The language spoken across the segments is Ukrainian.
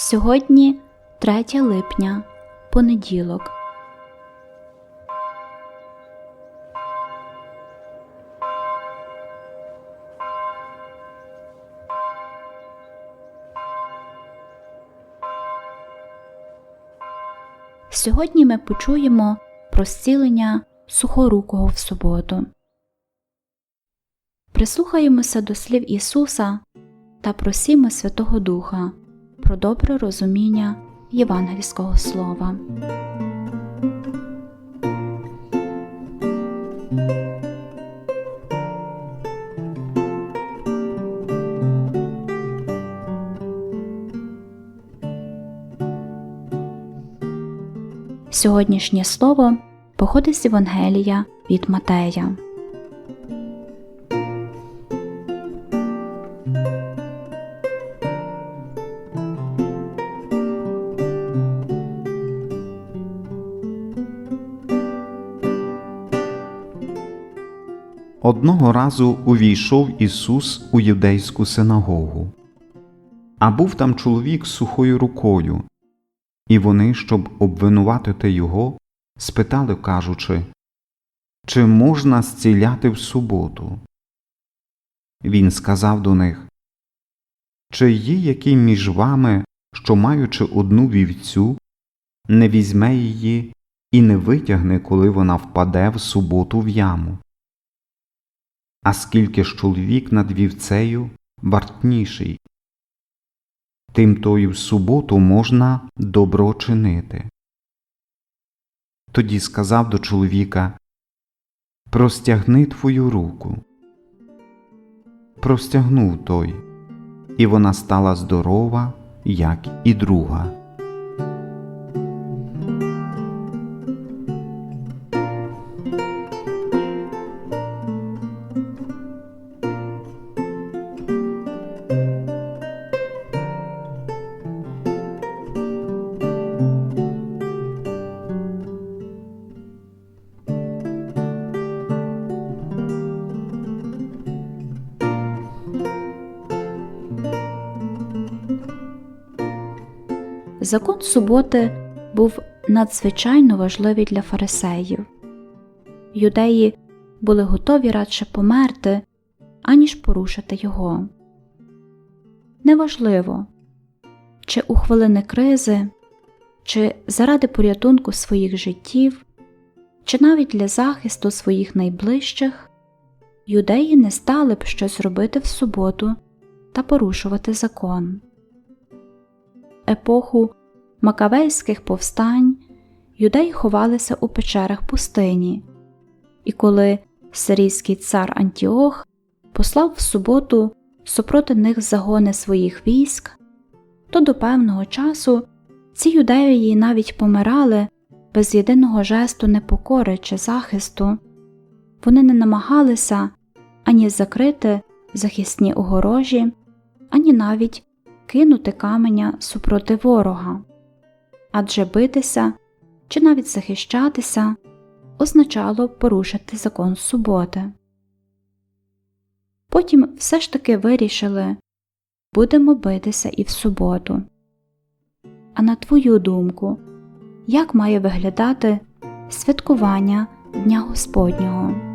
Сьогодні 3 липня, понеділок. Сьогодні ми почуємо про зцілення сухорукого в суботу. Прислухаємося до слів Ісуса та просімо Святого Духа про добре розуміння євангельського слова. Сьогоднішнє слово походить з Євангелія від Матея. Одного разу увійшов Ісус у юдейську синагогу. А був там чоловік з сухою рукою, і вони, щоб обвинуватити його, спитали, кажучи, Чи можна зціляти в суботу? Він сказав до них, Чи є який між вами, що, маючи одну вівцю, не візьме її і не витягне, коли вона впаде в суботу в яму? А скільки ж чоловік над вівцею вартніший, тим то й в суботу можна добро чинити. Тоді сказав до чоловіка Простягни твою руку. Простягнув той, і вона стала здорова, як і друга. Закон суботи був надзвичайно важливий для фарисеїв. Юдеї були готові радше померти, аніж порушити його. Неважливо, чи у хвилини кризи, чи заради порятунку своїх життів, чи навіть для захисту своїх найближчих, юдеї не стали б щось робити в суботу та порушувати закон епоху макавейських повстань юдеї ховалися у печерах пустині, і коли сирійський цар Антіох послав в суботу супроти них загони своїх військ, то до певного часу ці юдеї навіть помирали без єдиного жесту непокори чи захисту, вони не намагалися ані закрити захисні огорожі, ані навіть кинути каменя супроти ворога, адже битися чи навіть захищатися означало порушити закон суботи. Потім все ж таки вирішили будемо битися і в суботу. А на твою думку, як має виглядати святкування Дня Господнього?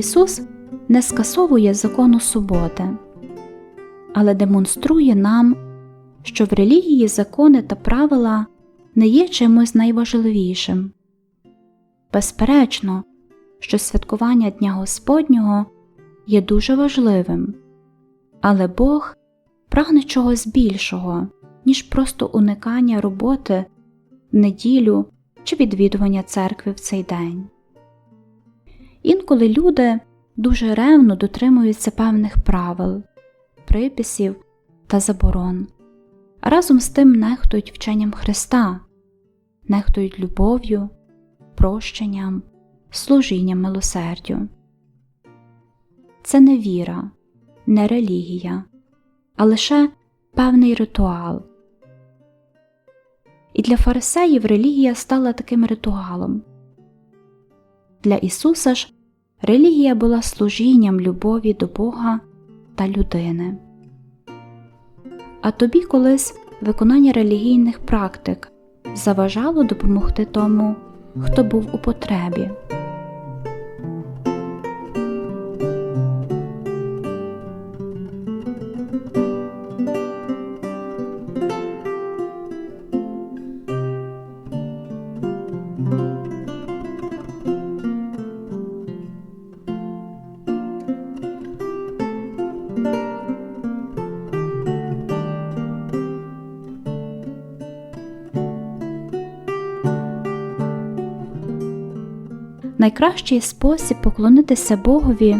Ісус не скасовує закону суботи, але демонструє нам, що в релігії закони та правила не є чимось найважливішим. Безперечно, що святкування Дня Господнього є дуже важливим, але Бог прагне чогось більшого, ніж просто уникання роботи в неділю чи відвідування церкви в цей день. Інколи люди дуже ревно дотримуються певних правил, приписів та заборон, а разом з тим нехтують вченням Христа, нехтують любов'ю, прощенням, служінням милосердю. Це не віра, не релігія, а лише певний ритуал. І для фарисеїв релігія стала таким ритуалом. Для Ісуса ж релігія була служінням любові до Бога та людини. А тобі колись виконання релігійних практик заважало допомогти тому, хто був у потребі. Найкращий спосіб поклонитися Богові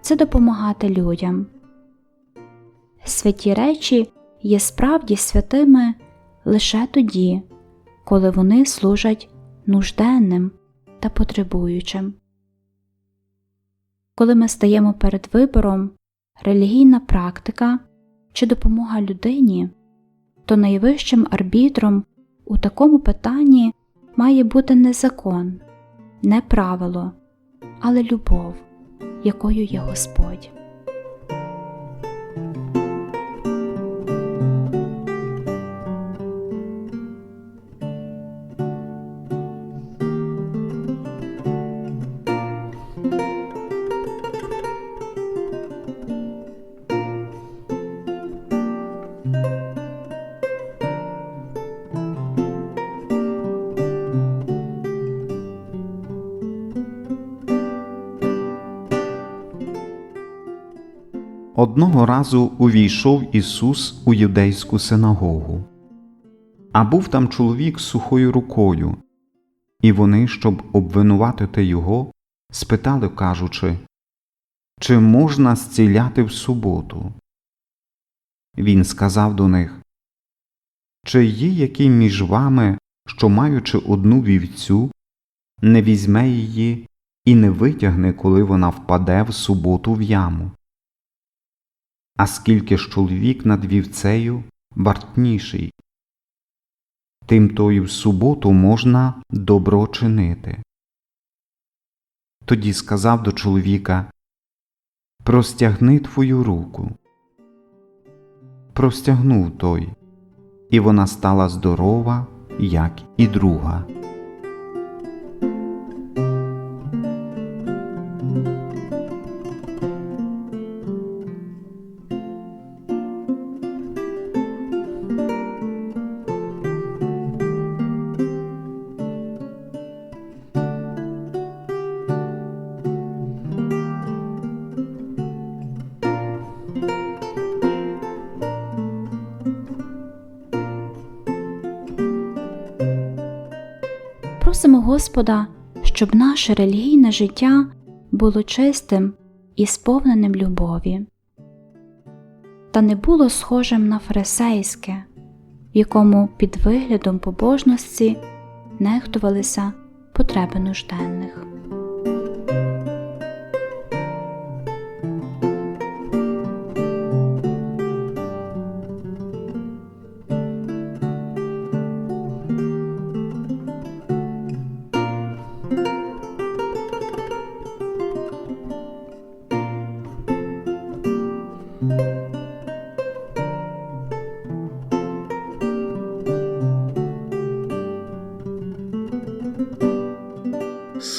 це допомагати людям. Святі речі є справді святими лише тоді, коли вони служать нужденним та потребуючим. Коли ми стаємо перед вибором релігійна практика чи допомога людині, то найвищим арбітром у такому питанні має бути не закон, не правило, але любов, якою є Господь. Одного разу увійшов Ісус у юдейську синагогу. А був там чоловік з сухою рукою, і вони, щоб обвинуватити його, спитали, кажучи, Чи можна зціляти в суботу? Він сказав до них Чи є який між вами, що, маючи одну вівцю, не візьме її і не витягне, коли вона впаде в суботу в яму? А скільки ж чоловік над вівцею вартніший, тим то й в суботу можна добро чинити. Тоді сказав до чоловіка Простягни твою руку. Простягнув той, і вона стала здорова, як і друга. Просимо Господа, щоб наше релігійне життя було чистим і сповненим любові, та не було схожим на фарисейське, в якому під виглядом побожності нехтувалися потреби нужденних.